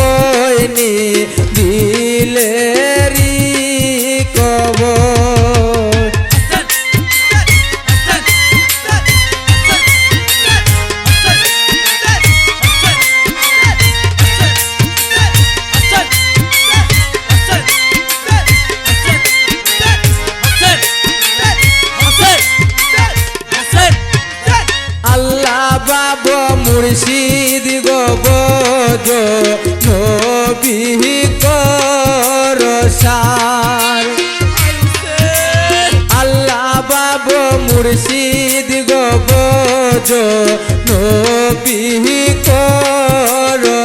হইনি দিলে কব আল্লাহ বাবা মুর্শিদ গো নবী করসার আল্লাহ বাব মুর্শিদ গবজ নবী করসার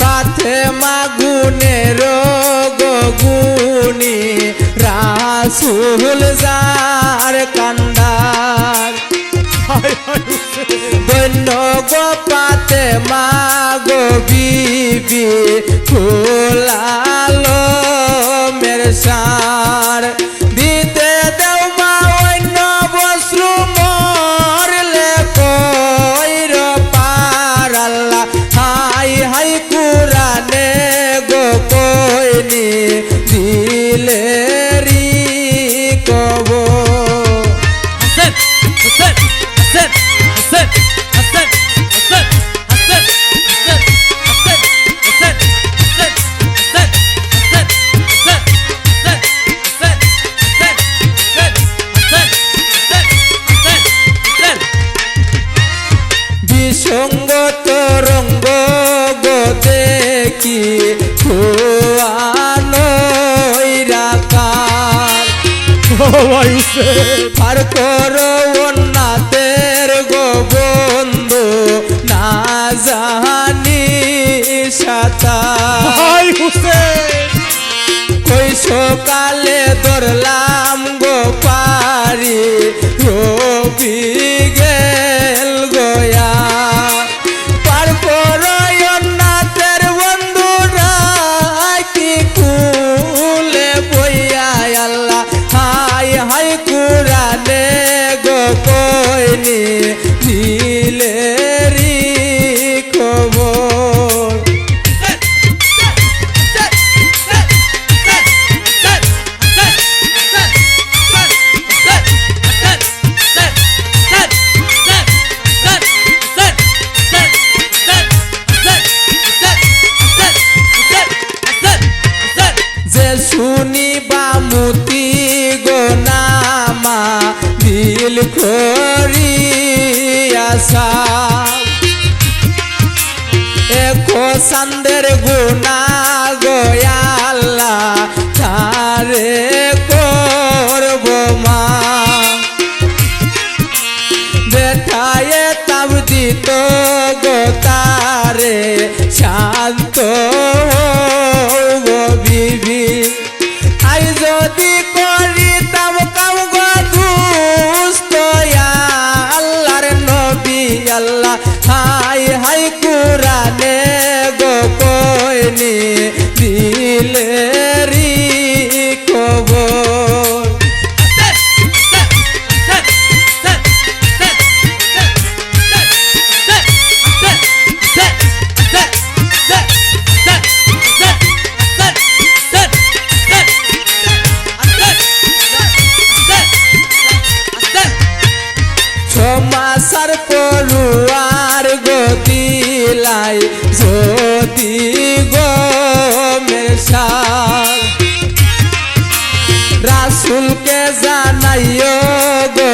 পাথে মাগুনের গুণী রাসুল যার কান মাগো বিবি ফুলালো মেরে সা হইছে পার করো নাতের গো বন্ধু না জানি সাতা। কই সকালে ধরলাম গো পারি রবি করিয়াছা এক সান্দের গুণা গয়াল্লা তারে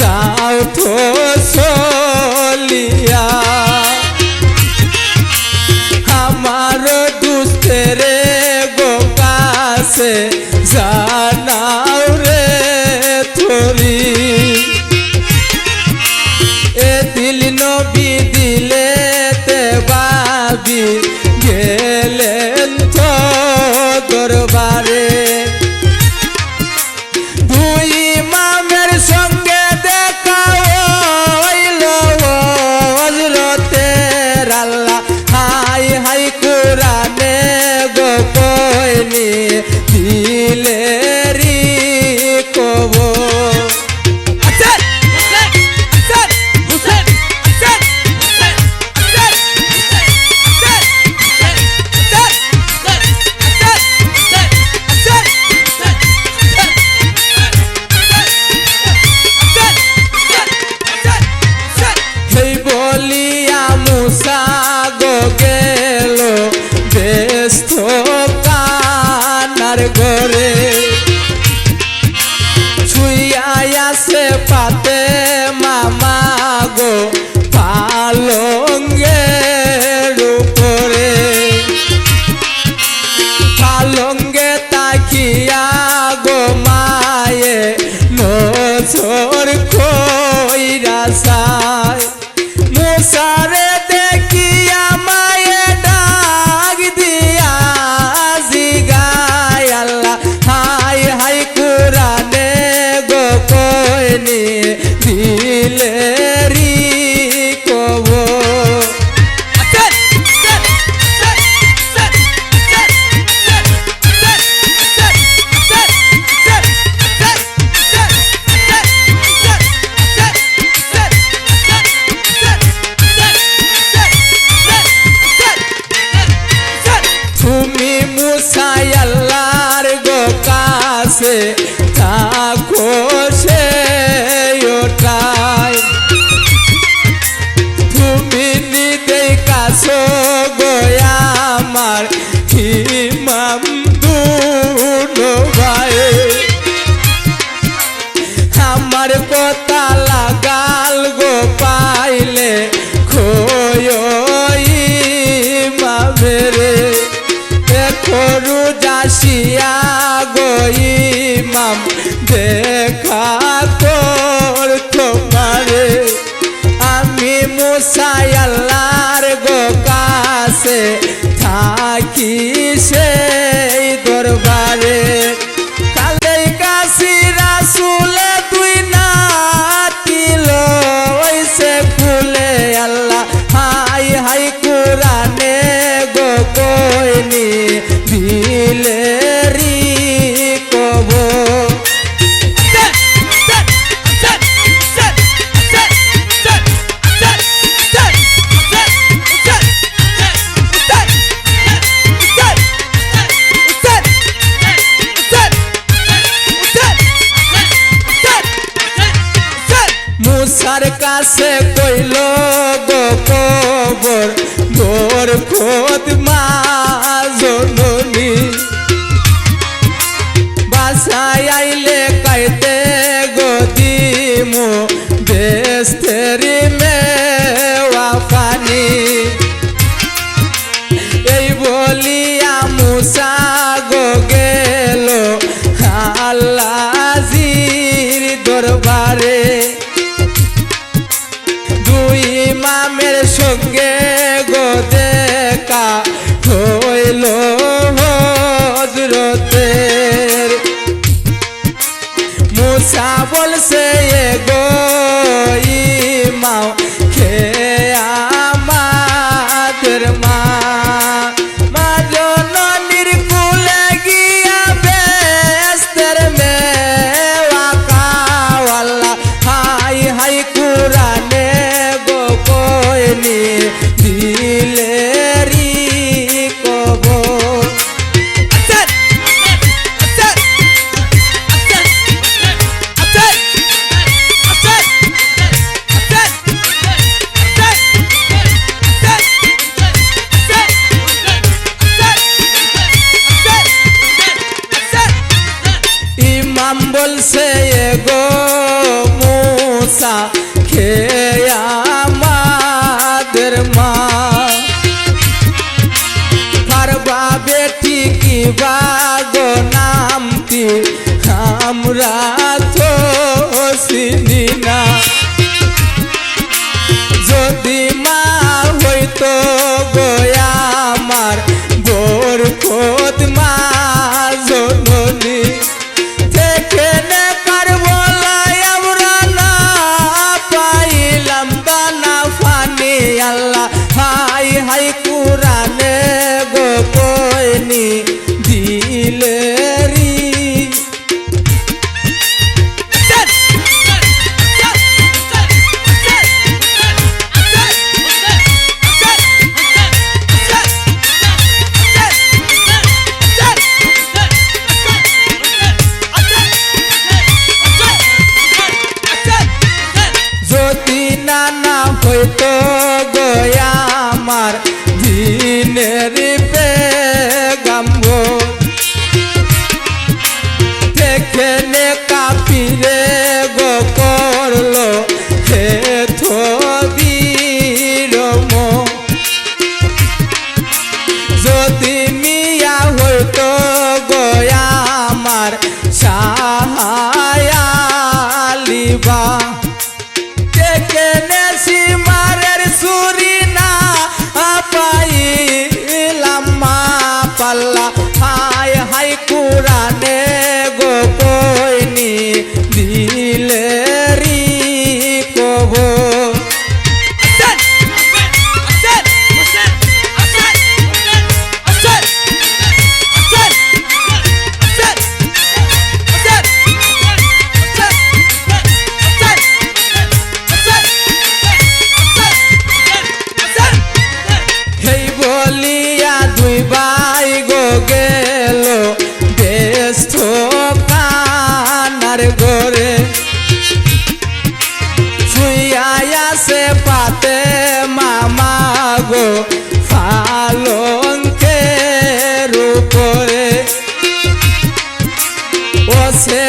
যাও তো রে বাসায় আইলে কাইতে গদিমু দেস্তেরি মেওয়া পানি। এই বলিয়া মুসা গো গেল আল্লাজির দরবারে। দুই মামের সঙ্গে গো দেখা হইল হজরতে। বাগো নামটি আমরা তো চিনি যদি মা হইতো গোয়া আমার বোর খোদ মা জননী, দেখে নে পারব আমরা না পাইলাম দানা কুরান হইতে গয়া ও সে